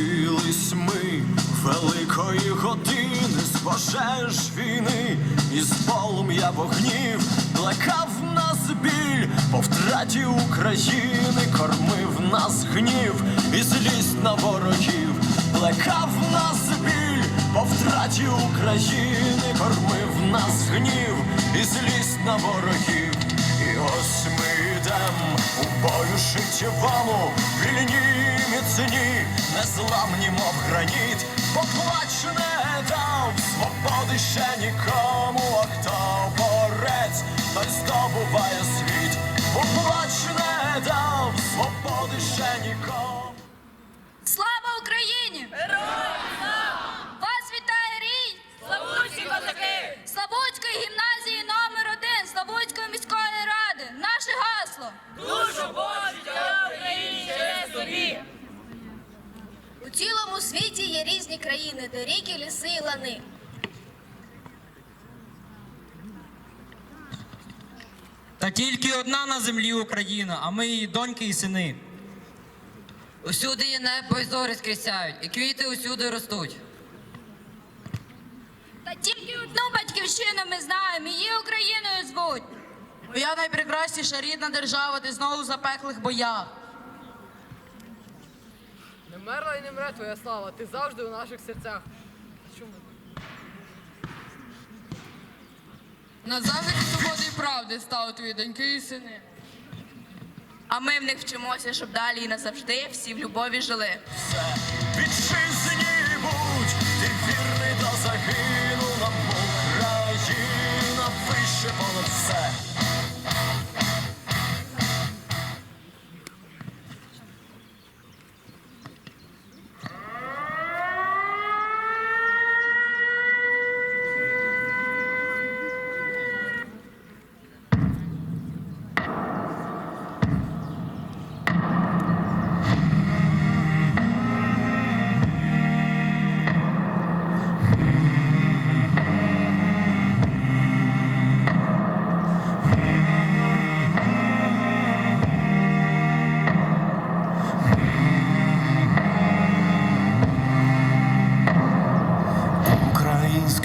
Дочекались ми великої години з пожеж війни, і з полум'я вогнів плекав нас біль. По втраті України, кормив нас гнів. І злість на ворогів, плекав нас біль. По втраті України, кормив нас гнів. І злість на ворогів. І ось ми йдем у бою життєвому, вільні міцні, незламні, мов граніт, поплачене дав свободи ще нікому, а хто борець, той здобуває світ, поплач не дав свободи ще нікому. Цілому світі є різні країни, де ріки, ліси і лани. Та тільки одна на землі Україна, а ми її доньки і сини. Усюди є небо і зорі скрісяють, і квіти усюди ростуть. Та тільки одну батьківщину ми знаємо, її Україною звуть. Моя найпрекрасніша рідна держава, ти знову запеклих боях. Не мерла і не мре твоя слава, ти завжди у наших серцях. Чому? На захисті свободи і правди стали твої доньки і сини. А ми в них вчимося, щоб далі і назавжди всі в любові жили. Вітчизні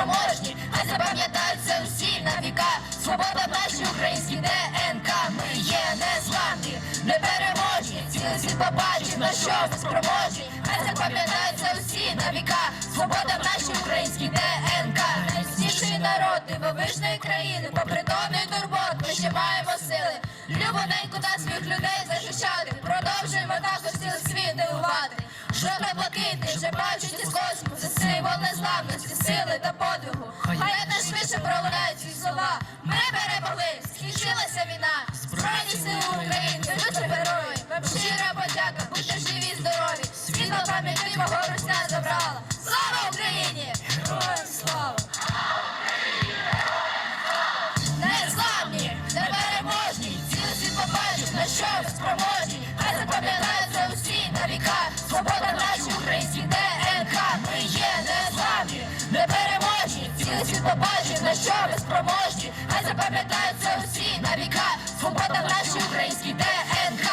спроможні. Хай запам'ятаються усі на віка. Свобода в нашій українській ДНК. Ми є незламні, непереможні, цілий світ побачив, на що ми спроможні. Хай запам'ятаються усі на віка. Свобода в нашій українській ДНК. Найсвіжий народ дивовижної країни, попри і турбот, ми ще маємо сили. Любоненьку та своїх людей захищати. Продовжуємо також цілий світ дивувати. Незламності, сили та подвигу. Хай найшвидше пролунають ці слова. Ми перемогли, скінчилася війна. Збройні сили що безпроможні. Хай запам'ятаються усі на віка. Свобода в нашій українській ДНК.